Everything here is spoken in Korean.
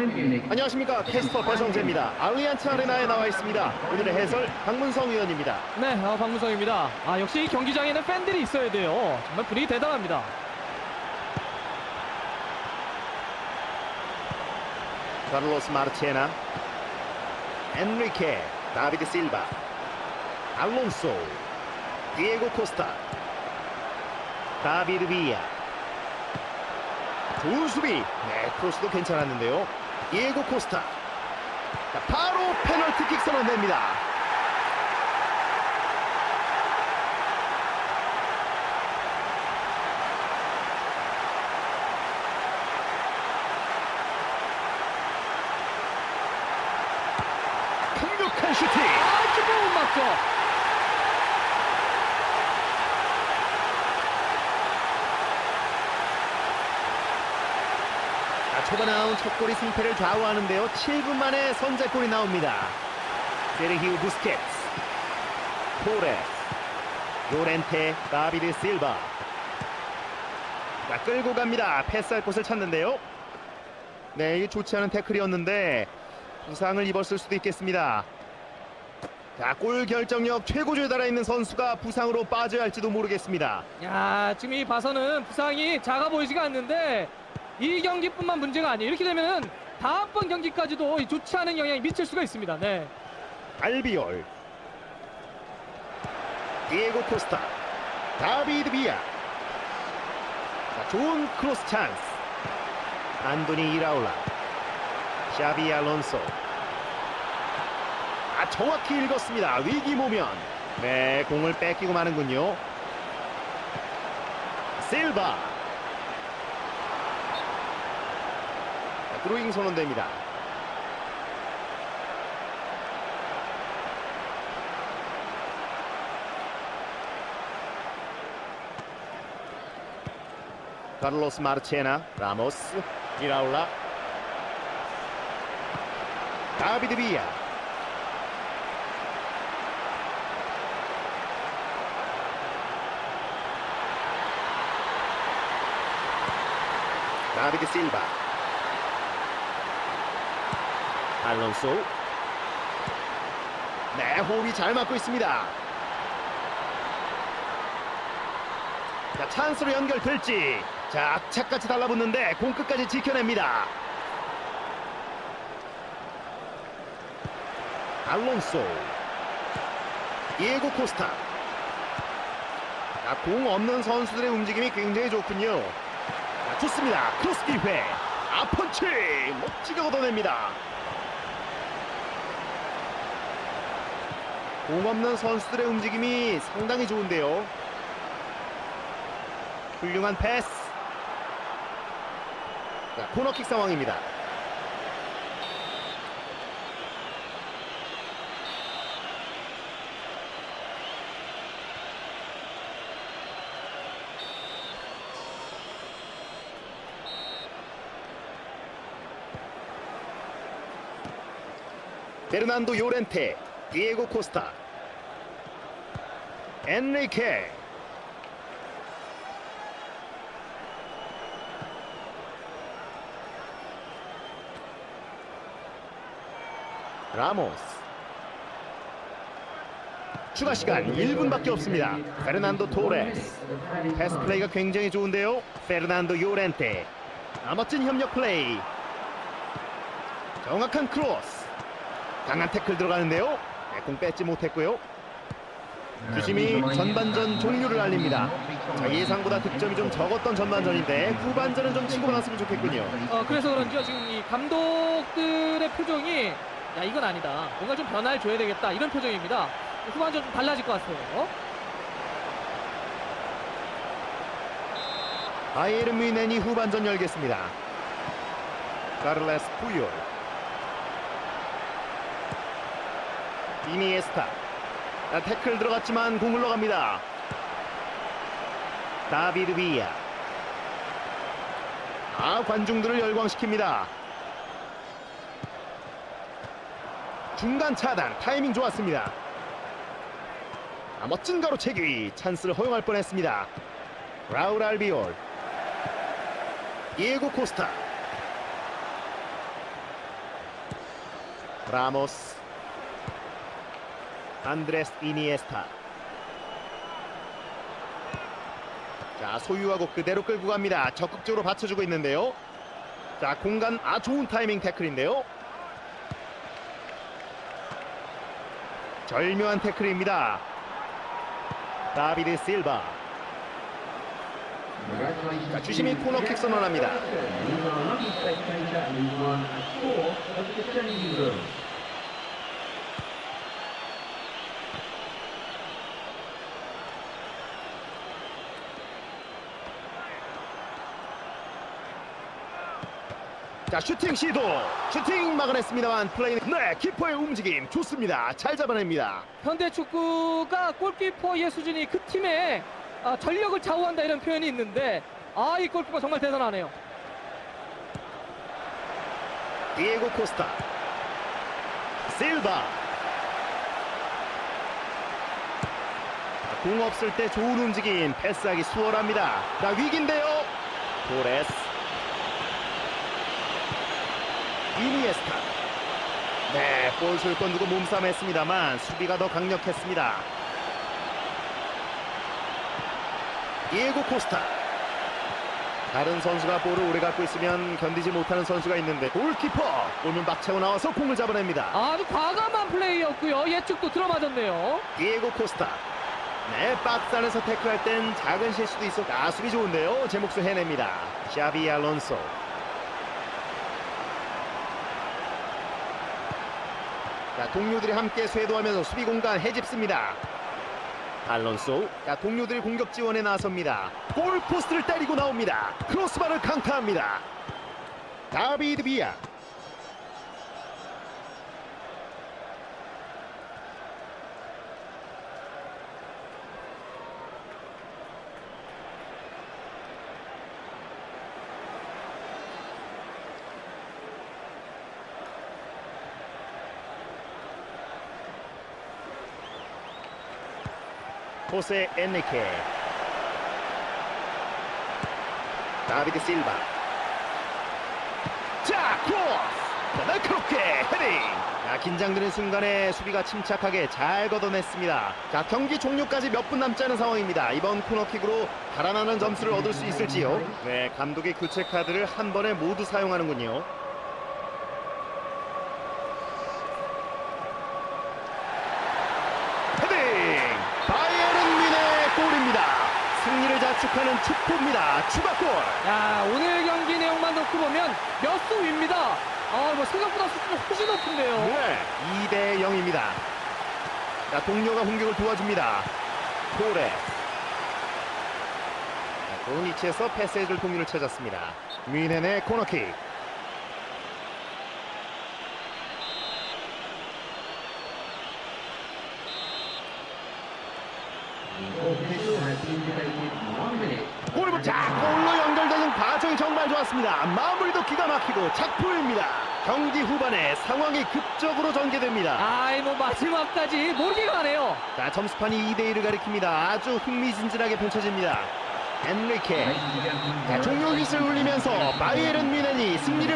안녕하십니까 캐스터 배성재입니다. 알리안츠 아레나에 나와 있습니다. 오늘의 해설 박문성 위원입니다. 네, 어, 박무성입니다. 아, 역시 이 경기장에는 팬들이 있어야 돼요. 정말 분위기 대단합니다. 카를로스 마르체나, 엔리케, 다비드 실바, 알론소, 디에고 코스타, 다비드 비야. 좋은 수비. 네, 크로스도 괜찮았는데요. 디에고 코스타. 자, 바로 페널티킥 선언됩니다. 강력한 슈팅. 아, 키퍼 못 막죠. 초반에 나온 첫 골이 승패를 좌우하는데요. 7분 만에 선제골이 나옵니다. 세르히우 부스케츠, 토레스, 요렌테, 다비드 실바. 자, 끌고 갑니다. 패스할 곳을 찾는데요. 네, 이 좋지 않은 태클이었는데 부상을 입었을 수도 있겠습니다. 자, 골 결정력 최고조에 달아있는 선수가 부상으로 빠져야 할지도 모르겠습니다. 야, 지금 이 봐서는 부상이 작아 보이지가 않는데 이 경기뿐만 문제가 아니에요. 이렇게 되면은 다음 번 경기까지도 이 좋지 않은 영향이 미칠 수가 있습니다. 네. 알비올 디에고 코스타 다비드 비아. 자, 좋은 크로스 찬스. 안도니 이라울라 샤비 알론소. 아 정확히 읽었습니다. 위기 모면. 네 공을 뺏기고 마는군요. 실바 자, 드로잉 선언됩니다. 카를로스 마르체나 라모스 이라울라 다비드 비야. 다비드 실바 알론소. 네 호흡이 잘 맞고 있습니다. 자 찬스로 연결될지. 자 악착같이 달라붙는데 공 끝까지 지켜냅니다. 알론소. 이에고 코스타. 자, 공 없는 선수들의 움직임이 굉장히 좋군요. 자, 좋습니다. 크로스 기회. 아 펀치! 멋지게 걷어냅니다 공 없는 선수들의 움직임이 상당히 좋은데요 훌륭한 패스. 자, 코너킥 상황입니다. 베르난도 요렌테, 디에고 코스타, 엔리케, 라모스. 추가 시간 1분밖에 없습니다. 페르난도 토레스. 패스 플레이가 굉장히 좋은데요. 페르난도 요렌테. 아, 멋진 협력 플레이. 정확한 크로스. 강한 태클 들어가는데요. 네, 공 뺏지 못했고요 주심이 전반전 종료를 알립니다 자, 예상보다 득점이 좀 적었던 전반전인데 후반전은 좀 치고 나왔으면 좋겠군요 어, 그래서 그런지요. 지금 이 감독들의 표정이 야, 이건 아니다. 뭔가 좀 변화를 줘야 되겠다. 이런 표정입니다. 후반전 좀 달라질 것 같아요. 바이에른 뮤넨이 후반전 열겠습니다. 카를레스 푸요 이니에스타 아, 태클 들어갔지만 공 흘러갑니다. 다비드 비야 아 관중들을 열광시킵니다. 중간 차단 타이밍 좋았습니다. 아, 멋진 가로채기 찬스를 허용할 뻔했습니다. 라울 알비올 이에고 코스타 라모스 안드레스 이니에스타. 자 소유하고 그대로 끌고 갑니다. 적극적으로 받쳐주고 있는데요. 자 공간 아 좋은 타이밍 태클인데요. 절묘한 태클입니다. 다비드 실바. 자, 주심이 코너킥 선언합니다 자 슈팅 시도. 슈팅 막아냈습니다만 플레이 네 키퍼의 움직임 좋습니다. 잘 잡아냅니다. 현대 축구가 골키퍼의 수준이 그 팀의 아, 전력을 좌우한다 이런 표현이 있는데 아 이 골키퍼 정말 대단하네요. 디에고 코스타. 실바. 공 없을 때 좋은 움직임 패스하기 수월합니다. 자 위기인데요. 토레스 이니에스타 네볼 술건 두고 몸싸움했습니다만 수비가 더 강력했습니다 디에고 코스타 다른 선수가 볼을 오래 갖고 있으면 견디지 못하는 선수가 있는데 골키퍼 오면 막 채워 나와서 공을 잡아냅니다. 아주 과감한 플레이였고요. 예측도 들어맞았네요. 디에고 코스타. 네, 박스 안에서 태클할 땐 작은 실수도 있었. 아, 수비 좋은데요. 제 몫을 해냅니다. 샤비 알론소. 자, 동료들이 함께 쇄도하면서 수비 공간 해집습니다. 알론소. 자, 동료들이 공격 지원에 나섭니다. 골 포스트를 때리고 나옵니다. 크로스바를 강타합니다. 다비드 비아. 호세 엔리케. 다비드 실바. 자 크로스! 날카롭게 헤딩! 자, 긴장되는 순간에 수비가 침착하게 잘 걷어냈습니다. 자 경기 종료까지 몇 분 남지 않은 상황입니다. 이번 코너킥으로 달아나는 점수를 얻을 수 있을지요? 네 감독의 교체 카드를 한 번에 모두 사용하는군요 헤딩 바이에른 뮌의 골입니다 승리를 자축하는 축포입니다. 추가골. 야 오늘 경기 내용만 놓고 보면 몇수 위입니다. 아 뭐 생각보다 수준이 훨씬 높은데요. 네 2대 0입니다. 자 동료가 공격을 도와줍니다. 토레. 자, 좋은 위치에서 패스해줄 동료를 찾았습니다. 뮌헨의 코너킥 골부 자 골로 연결되는 과정이 좋았습니다. 마무리도 기가 막히고 작품입니다. 경기 후반에 상황이 극적으로 전개됩니다. 아이 뭐 마지막까지 모르게 가네요. 자 점수판이 2대 1을 가리킵니다. 아주 흥미진진하게 펼쳐집니다. 엔리케 자 종료 휘슬 울리면서 바이에른 뮌헨이 승리를